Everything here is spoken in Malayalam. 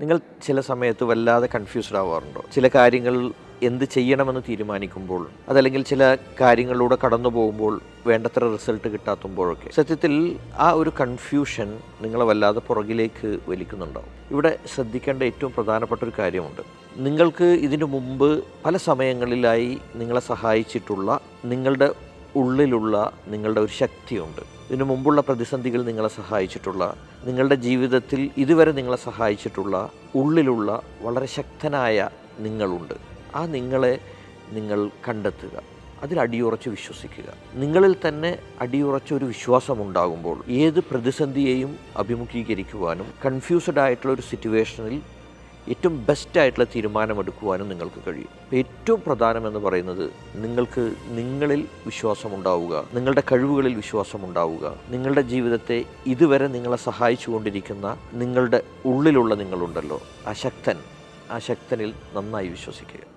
നിങ്ങൾ ചില സമയത്ത് വല്ലാതെ കൺഫ്യൂസ്ഡ് ആവാറുണ്ടോ? ചില കാര്യങ്ങൾ എന്ത് ചെയ്യണമെന്ന് തീരുമാനിക്കുമ്പോൾ അതല്ലെങ്കിൽ ചില കാര്യങ്ങളിലൂടെ കടന്നു പോകുമ്പോൾ വേണ്ടത്ര റിസൾട്ട് കിട്ടാത്തുമ്പോഴൊക്കെ. സത്യത്തിൽ ആ ഒരു കൺഫ്യൂഷൻ നിങ്ങളെ വല്ലാതെ പുറകിലേക്ക് വലിക്കുന്നുണ്ടാവും. ഇവിടെ ശ്രദ്ധിക്കേണ്ട ഏറ്റവും പ്രധാനപ്പെട്ട ഒരു കാര്യമുണ്ട്. നിങ്ങൾക്ക് ഇതിനു മുമ്പ് പല സമയങ്ങളിലായി നിങ്ങളെ സഹായിച്ചിട്ടുള്ള നിങ്ങളുടെ ഉള്ളിലുള്ള നിങ്ങളുടെ ഒരു ശക്തിയുണ്ട്. ഇതിനു മുമ്പുള്ള പ്രതിസന്ധികൾ നിങ്ങളെ സഹായിച്ചിട്ടുള്ള നിങ്ങളുടെ ജീവിതത്തിൽ ഇതുവരെ നിങ്ങളെ സഹായിച്ചിട്ടുള്ള ഉള്ളിലുള്ള വളരെ ശക്തനായ നിങ്ങളുണ്ട്. ആ നിങ്ങളെ നിങ്ങൾ കണ്ടെത്തുക. അതിൽ അടിയുറച്ച് വിശ്വസിക്കുക. നിങ്ങളിൽ തന്നെ അടിയുറച്ച ഒരു വിശ്വാസം ഉണ്ടാകുമ്പോൾ ഏത് പ്രതിസന്ധിയെയും അഭിമുഖീകരിക്കുവാനും കൺഫ്യൂസ്ഡ് ആയിട്ടുള്ള ഒരു സിറ്റുവേഷനിൽ ഏറ്റവും ബെസ്റ്റായിട്ടുള്ള തീരുമാനമെടുക്കുവാനും നിങ്ങൾക്ക് കഴിയും. ഏറ്റവും പ്രധാനമെന്ന് പറയുന്നത് നിങ്ങൾക്ക് നിങ്ങളിൽ വിശ്വാസമുണ്ടാവുക നിങ്ങളുടെ കഴിവുകളിൽ വിശ്വാസമുണ്ടാവുക നിങ്ങളുടെ ജീവിതത്തെ ഇതുവരെ നിങ്ങളെ സഹായിച്ചു കൊണ്ടിരിക്കുന്ന നിങ്ങളുടെ ഉള്ളിലുള്ള നിങ്ങളുണ്ടല്ലോ ആ ശക്തൻ ആ ശക്തനിൽ നന്നായി വിശ്വസിക്കുക.